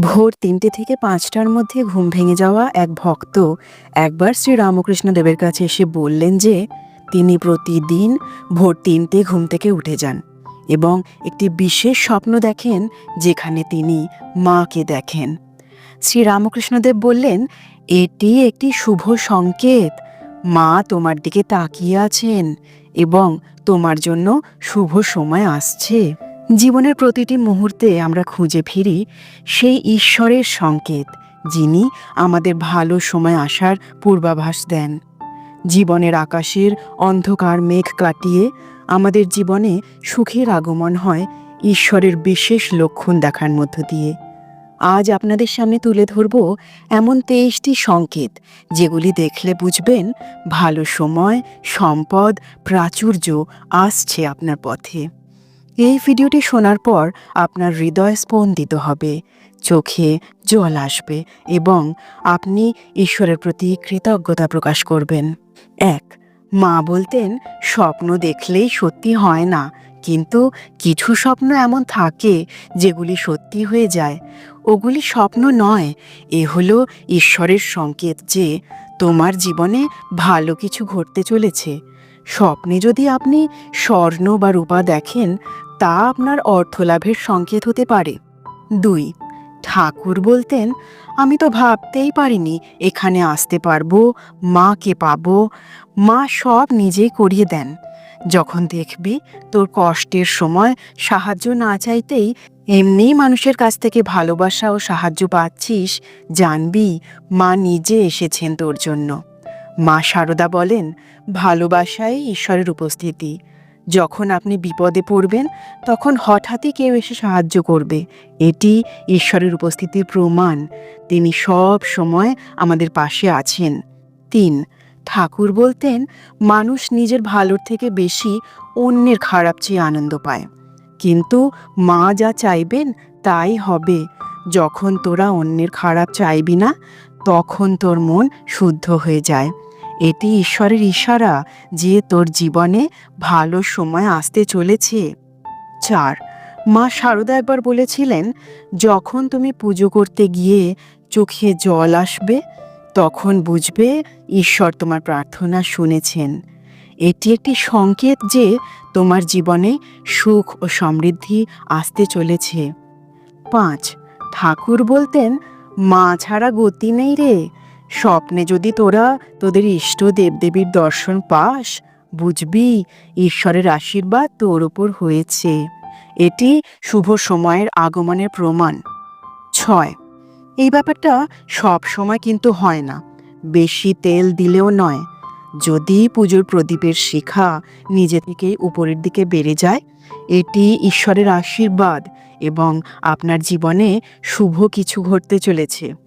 ভোর তিনটে থেকে পাঁচটার মধ্যে ঘুম ভেঙে যাওয়া এক ভক্ত একবার শ্রী রামকৃষ্ণ দেবের কাছে এসে বললেন যে, তিনি প্রতিদিন ভোর তিনটে ঘুম থেকে উঠে যান এবং একটি বিশেষ স্বপ্ন দেখেন যেখানে তিনি মাকে দেখেন। শ্রী রামকৃষ্ণদেব বললেন, এটি একটি শুভ সংকেত। মা তোমার দিকে তাকিয়ে আছেন এবং তোমার জন্য শুভ সময় আসছে। জীবনের প্রতিটি মুহূর্তে আমরা খুঁজে ফিরি সেই ঈশ্বরের সংকেত, যিনি আমাদের ভালো সময় আসার পূর্বাভাস দেন। জীবনের আকাশের অন্ধকার মেঘ কাটিয়ে আমাদের জীবনে সুখের আগমন হয় ঈশ্বরের বিশেষ লক্ষণ দেখার মধ্য দিয়ে। আজ আপনাদের সামনে তুলে ধরব এমন তেইশটি সংকেত, যেগুলি দেখলে বুঝবেন ভালো সময়, সম্পদ, প্রাচুর্য আসছে আপনার পথে। এই ভিডিওটি শোনার পর আপনার হৃদয় স্পন্দিত হবে, চোখে জল আসবে এবং আপনি ঈশ্বরের প্রতি কৃতজ্ঞতা প্রকাশ করবেন। এক, মা বলতেন, স্বপ্ন দেখলেই সত্যি হয় না, কিন্তু কিছু স্বপ্ন এমন থাকে যেগুলি সত্যি হয়ে যায়। ওগুলি স্বপ্ন নয়, এ হলো ঈশ্বরের সংকেত যে তোমার জীবনে ভালো কিছু ঘটতে চলেছে। স্বপ্নে যদি আপনি স্বর্ণ বা রূপা দেখেন তা আপনার অর্থলাভের সংকেত হতে পারে। দুই, ঠাকুর বলতেন, আমি তো ভাবতেই পারিনি, এখানে আসতে পারব, মাকে পাবো, মা সব নিজেই করিয়ে দেন। যখন দেখবি তোর কষ্টের সময় সাহায্য না চাইতেই এমনিই মানুষের কাছ থেকে ভালোবাসা ও সাহায্য পাচ্ছিস, জানবি মা নিজে এসেছেন তোর জন্য। মা সারদা বলেন, ভালোবাসাই ঈশ্বরের উপস্থিতি। যখন আপনি বিপদে পড়বেন, তখন হঠাৎই কেউ এসে সাহায্য করবে। এটি ঈশ্বরের উপস্থিতির প্রমাণ। তিনি সব সময় আমাদের পাশে আছেন। তিন, ঠাকুর বলতেন, মানুষ নিজের ভালোর থেকে বেশি অন্যের খারাপ চেয়ে আনন্দ পায়। কিন্তু মা যা চাইবেন, তাই হবে। যখন তোরা অন্যের খারাপ চাইবি না, তখন তোর মন শুদ্ধ হয়ে যায়। এটি ঈশ্বরের ইশারা যে তোর জীবনে ভালো সময় আসতে চলেছে। চার, মা শারদা একবার বলেছিলেন, যখন তুমি পুজো করতে গিয়ে চোখে জল আসবে, তখন বুঝবে ঈশ্বর তোমার প্রার্থনা শুনেছেন। এটি একটি সংকেত যে তোমার জীবনে সুখ ও সমৃদ্ধি আসতে চলেছে। পাঁচ, ঠাকুর বলতেন, মা ছাড়া গতি নেই রে। স্বপ্নে যদি তোরা তোদের ইষ্ট দেবদেবীর দর্শন পাস, বুঝবি ঈশ্বরের আশীর্বাদ তোর ওপর হয়েছে। এটি শুভ সময়ের আগমনের প্রমাণ। ছয়, এই ব্যাপারটা সব সময় কিন্তু হয় না। বেশি তেল দিলেও নয়। যদি পুজোর প্রদীপের শিখা নিজে থেকেই উপরের দিকে বেড়ে যায়, এটি ঈশ্বরের আশীর্বাদ এবং আপনার জীবনে শুভ কিছু ঘটতে চলেছে।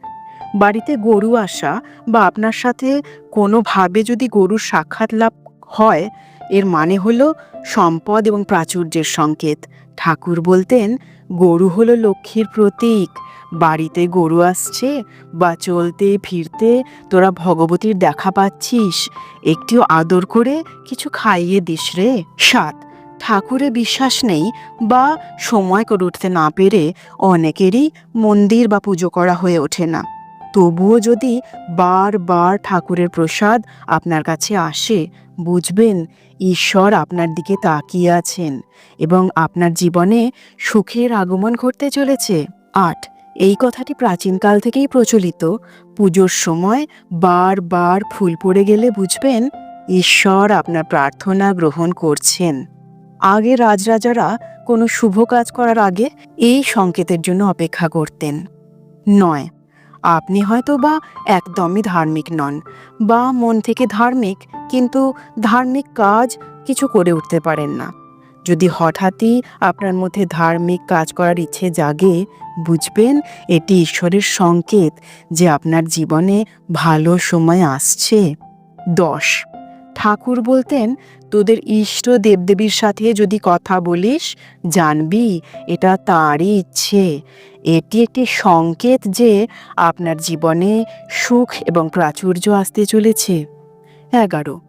বাড়িতে গরু আসা বা আপনার সাথে কোনোভাবে যদি গরুর সাক্ষাৎ লাভ হয়, এর মানে হলো সম্পদ এবং প্রাচুর্যের সংকেত। ঠাকুর বলতেন, গরু হলো লক্ষ্মীর প্রতীক। বাড়িতে গরু আসছে বা চলতে, ফিরতে তোরা ভগবতীর দেখা পাচ্ছিস। একটিও আদর করে কিছু খাইয়ে দিস রে। সাত, ঠাকুরে বিশ্বাস নেই বা সময় করে উঠতে না পেরে অনেকেরই মন্দির বা পুজো করা হয়ে ওঠে না। তবুও যদি বারবার ঠাকুরের প্রসাদ আপনার কাছে আসে, বুঝবেন ঈশ্বর আপনার দিকে তাকিয়ে আছেন এবং আপনার জীবনে সুখের আগমন ঘটতে চলেছে। আট, এই কথাটি প্রাচীনকাল থেকেই প্রচলিত। পুজোর সময় বারবার ফুল পড়ে গেলে বুঝবেন ঈশ্বর আপনার প্রার্থনা গ্রহণ করছেন। আগে রাজরাজারা কোনো শুভ কাজ করার আগে এই সংকেতের জন্য অপেক্ষা করতেন। নয় আপনি হয়তো বা একদমই ধার্মিক নন, বা মন থেকে ধার্মিক, কিন্তু ধার্মিক কাজ কিছু করে উঠতে পারেন না। যদি হঠাৎই আপনার মধ্যে ধার্মিক কাজ করার ইচ্ছে জাগে, বুঝবেন এটি ঈশ্বরের সংকেত যে আপনার জীবনে ভালো সময় আসছে। দশ, ঠাকুর বলতেন, তোদের ইষ্ট দেবদেবীর সাথে যদি কথা বলিস, জানবি, এটা তারই ইচ্ছে। এটি একটি সংকেত যে আপনার জীবনে সুখ এবং প্রাচুর্য আসতে চলেছে। এগারো।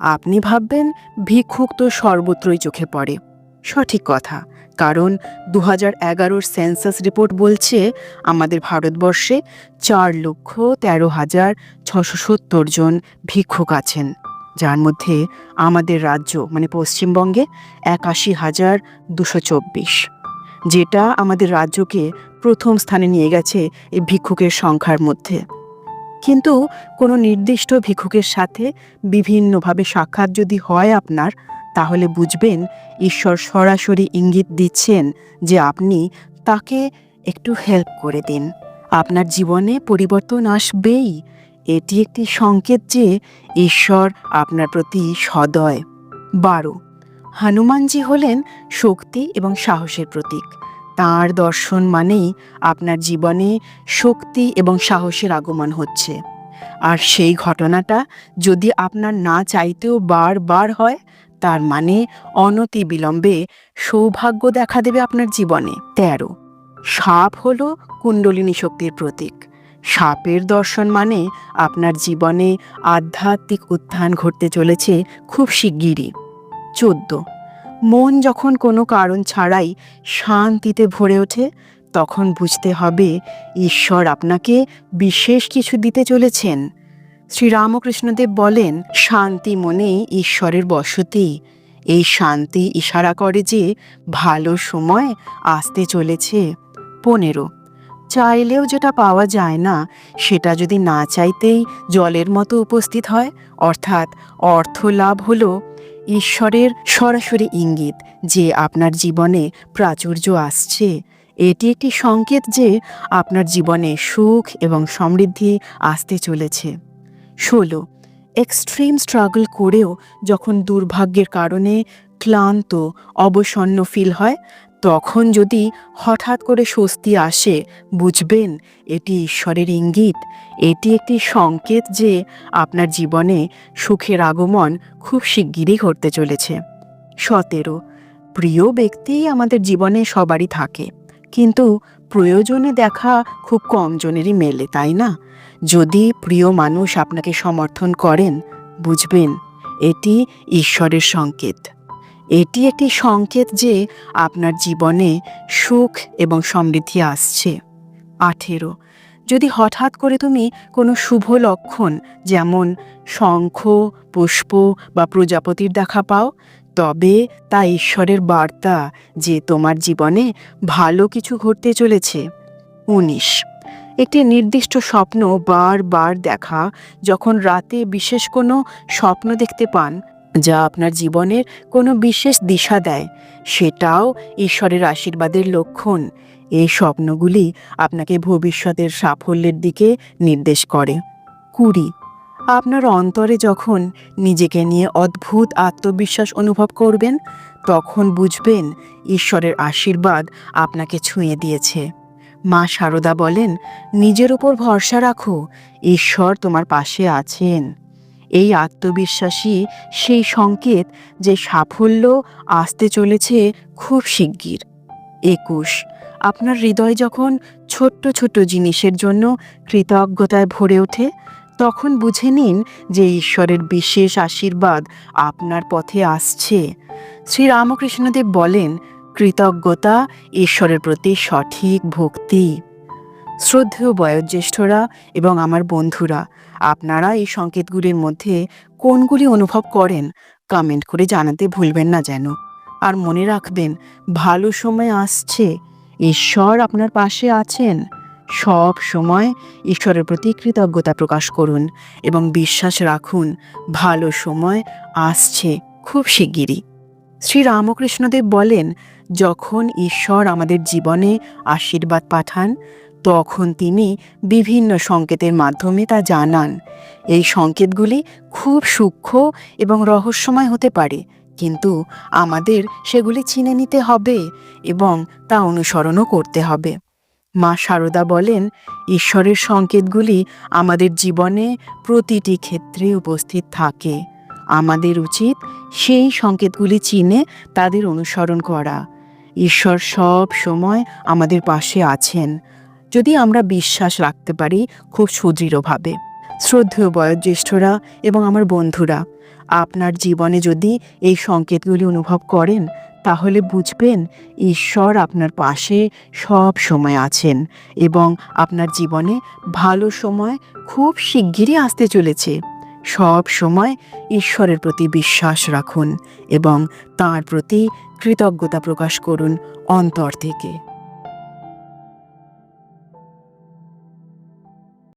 আপনি ভাববেন, ভিক্ষুক তো সর্বত্রই চোখে পড়ে। সঠিক কথা, কারণ দু হাজার এগারোর সেন্সাস রিপোর্ট বলছে, আমাদের ভারতবর্ষে চার লক্ষ তেরো হাজার ছশো সত্তর জন ভিক্ষুক আছেন। যার মধ্যে আমাদের রাজ্য মানে পশ্চিমবঙ্গে, একাশি হাজার দুশো চব্বিশ। যেটা আমাদের রাজ্যকে প্রথম স্থানে নিয়ে গেছে এই ভিক্ষুকের সংখ্যার মধ্যে। কিন্তু কোনো নির্দিষ্ট ভিক্ষুকের সাথে বিভিন্নভাবে সাক্ষাৎ যদি হয় আপনার, তাহলে বুঝবেন ঈশ্বর সরাসরি ইঙ্গিত দিচ্ছেন যে আপনি তাকে একটু হেল্প করে দিন। আপনার জীবনে পরিবর্তন আসবেই। এটি একটি সংকেত যে ঈশ্বর আপনার প্রতি সদয়। বারো হনুমানজি হলেন শক্তি এবং সাহসের প্রতীক। তাঁর দর্শন মানেই আপনার জীবনে শক্তি এবং সাহসের আগমন হচ্ছে। আর সেই ঘটনাটা যদি আপনার না চাইতেও বারবার হয়, তার মানে অনতি বিলম্বে সৌভাগ্য দেখা দেবে আপনার জীবনে। তেরো। সাপ হলো কুণ্ডলিনী শক্তির প্রতীক। সাপের দর্শন মানে আপনার জীবনে আধ্যাত্মিক উত্থান ঘটতে চলেছে খুব শিগগিরই। চোদ্দ। মন যখন কোনো কারণ ছাড়াই শান্তিতে ভরে ওঠে, তখন বুঝতে হবে ঈশ্বর আপনাকে বিশেষ কিছু দিতে চলেছেন। শ্রীরামকৃষ্ণদেব বলেন, শান্তি মনে ঈশ্বরের বসতি। এই শান্তি ইশারা করে যে ভালো সময় আসতে চলেছে। পনেরো। চাইলেও যেটা পাওয়া যায় না, সেটা যদি না চাইতেই জলের মতো উপস্থিত হয়, অর্থাৎ অর্থ লাভ হলো ঈশ্বরের সরাসরি ইঙ্গিত যে আপনার জীবনে প্রাচুর্য আসছে। এটি একটি সংকেত যে আপনার জীবনে সুখ এবং সমৃদ্ধি আসতে চলেছে। ষোলো এক্সট্রিম স্ট্রাগল করেও যখন দুর্ভাগ্যের কারণে ক্লান্ত, অবসন্ন ফিল হয় তখন যদি হঠাৎ করে স্বস্তি আসে, বুঝবেন এটি ঈশ্বরের ইঙ্গিত। এটি একটি সংকেত যে আপনার জীবনে সুখের আগমন খুব শিগগিরই ঘটতে চলেছে। সতেরো, প্রিয় ব্যক্তি আমাদের জীবনে সবারই থাকে, কিন্তু প্রয়োজনে দেখা খুব কম জনেরই মেলে, তাই না? যদি প্রিয় মানুষ আপনাকে সমর্থন করেন, বুঝবেন এটি ঈশ্বরের সংকেত। এটি একটি সংকেত যে আপনার জীবনে সুখ এবং সমৃদ্ধি আসছে। আঠেরো। যদি হঠাৎ করে তুমি কোনো শুভ লক্ষণ যেমন শঙ্খ, পুষ্প বা প্রজাপতির দেখা পাও, তবে তা ঈশ্বরের বার্তা যে তোমার জীবনে ভালো কিছু ঘটতে চলেছে। উনিশ। একটি নির্দিষ্ট স্বপ্ন বারবার দেখা, যখন রাতে বিশেষ কোনো স্বপ্ন দেখতে পান যা আপনার জীবনের কোনো বিশেষ দিশা দেয়, সেটাও ঈশ্বরের আশীর্বাদের লক্ষণ। এই স্বপ্নগুলি আপনাকে ভবিষ্যতের সাফল্যের দিকে নির্দেশ করে। কুড়ি, আপনার অন্তরে যখন নিজেকে নিয়ে অদ্ভুত আত্মবিশ্বাস অনুভব করবেন, তখন বুঝবেন ঈশ্বরের আশীর্বাদ আপনাকে ছুঁয়ে দিয়েছে। মা সারদা বলেন, নিজের উপর ভরসা রাখো, ঈশ্বর তোমার পাশে আছেন। এই আত্মবিশ্বাসী সেই সংকেত যে সাফল্য আসতে চলেছে খুব শিগগির। একুশ, আপনার হৃদয় যখন ছোট্ট ছোট্ট জিনিসের জন্য কৃতজ্ঞতায় ভরে ওঠে, তখন বুঝে নিন যে ঈশ্বরের বিশেষ আশীর্বাদ আপনার পথে আসছে। শ্রীরামকৃষ্ণদেব বলেন, কৃতজ্ঞতা ঈশ্বরের প্রতি সঠিক ভক্তি। শ্রদ্ধেয় বয়োজ্যেষ্ঠরা এবং আমার বন্ধুরা, আপনারা এই সংকেতগুলির মধ্যে কোনগুলি অনুভব করেন কমেন্ট করে জানাতে ভুলবেন না যেন। আর মনে রাখবেন, ভালো সময় আসছে, ঈশ্বর আপনার পাশে আছেন। সব সময় ঈশ্বরের প্রতি কৃতজ্ঞতা প্রকাশ করুন এবং বিশ্বাস রাখুন, ভালো সময় আসছে খুব শিগগিরই। শ্রী রামকৃষ্ণদেব বলেন, যখন ঈশ্বর আমাদের জীবনে আশীর্বাদ পাঠান তখন তিনি বিভিন্ন সংকেতের মাধ্যমে তা জানান। এই সংকেতগুলি খুব সূক্ষ্ম এবং রহস্যময় হতে পারে, কিন্তু আমাদের সেগুলি চিনে নিতে হবে এবং তা অনুসরণও করতে হবে। মা সারদা বলেন, ঈশ্বরের সংকেতগুলি আমাদের জীবনে প্রতিটি ক্ষেত্রে উপস্থিত থাকে। আমাদের উচিত সেই সংকেতগুলি চিনে তাদের অনুসরণ করা। ঈশ্বর সব সময় আমাদের পাশে আছেন। যদি আমরা বিশ্বাস রাখতে পারি খুব সুদৃঢ়ভাবে। শ্রদ্ধেয় বয়োজ্যেষ্ঠরা এবং আমার বন্ধুরা, আপনার জীবনে যদি এই সংকেতগুলি অনুভব করেন, তাহলে বুঝবেন ঈশ্বর আপনার পাশে সব সময় আছেন এবং আপনার জীবনে ভালো সময় খুব শিগগিরই আসতে চলেছে। সব সময় ঈশ্বরের প্রতি বিশ্বাস রাখুন এবং তার প্রতি কৃতজ্ঞতা প্রকাশ করুন অন্তর থেকে।